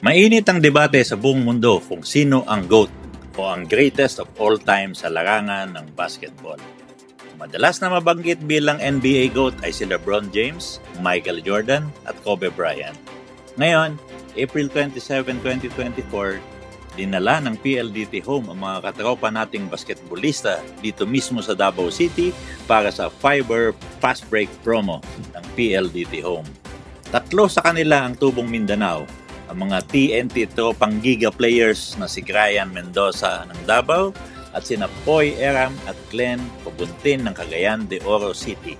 Mainit ang debate sa buong mundo kung sino ang GOAT o ang greatest of all time sa larangan ng basketball. Madalas na mabanggit bilang NBA GOAT ay si LeBron James, Michael Jordan at Kobe Bryant. Ngayon, April 27, 2024, dinala ng PLDT Home ang mga katropa nating basketballista dito mismo sa Davao City para sa Fiber Fast Break promo ng PLDT Home. Tatlo sa kanila ang tubong Mindanao, ang mga TNT tropang giga players na si Ryan Mendoza ng Davao at sina Poy Eram at Glenn Pabuntin ng Cagayan de Oro City.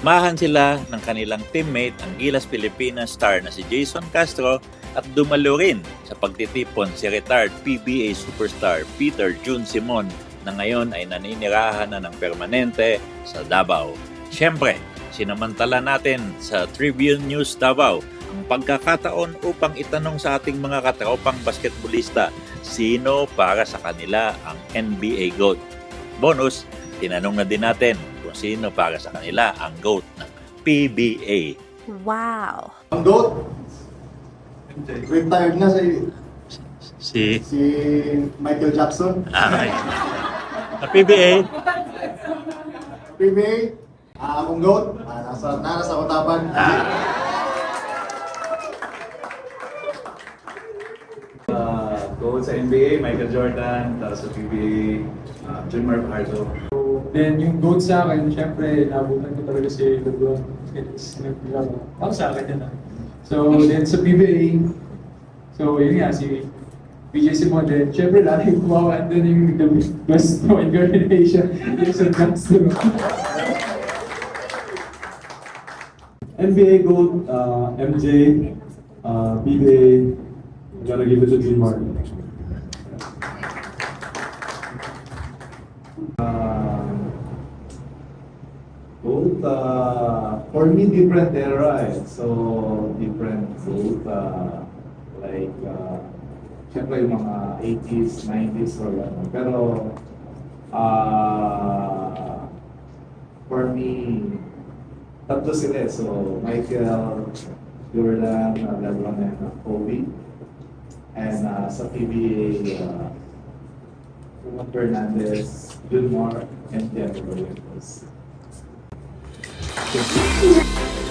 Mahan sila ng kanilang teammate ang Gilas Pilipinas star na si Jason Castro at dumalo rin sa pagtitipon si retired PBA superstar Peter June Simon na ngayon ay naninirahan na ng permanente sa Davao. Siyempre, sinamantala natin sa Tribune News Davao pagkakataon upang itanong sa ating mga katropang basketballista sino para sa kanila ang NBA GOAT. Bonus, tinanong na din natin kung sino para sa kanila ang GOAT ng PBA. Wow. Ang GOAT, retired na si, Si si Michael Jackson. Ay. Sa PBA, PBA, ah, akong GOAT, ah, nasa, nasa utapan. uh, go sa NBA, Michael Jordan, tapos sa PBA, uh, Jimmer Pardo. Then yung goat sa akin, syempre, nabutan ko talaga si LeBron. It's nagpilaro. Para sa akin yan ah. So, then sa PBA, so yun nga, si BJ Simon din. Syempre, lagi kumawa din yung the best point guard in Asia. Yung sa Castro. NBA Gold, uh, MJ, uh, PBA, I'm gonna give it to Jim Martin. Uh, Gold, uh, for me, different era. So, different gold, uh, like, uh, syempre yung mga 80s, 90s or ano. Pero, uh, for me, tatlo sila eh. So, Michael, Jordan, uh, Lebron, and uh, Kobe. Uh, sa PBA, uh, Juan Fernandez, Gilmore, and Denver Williams. Wow.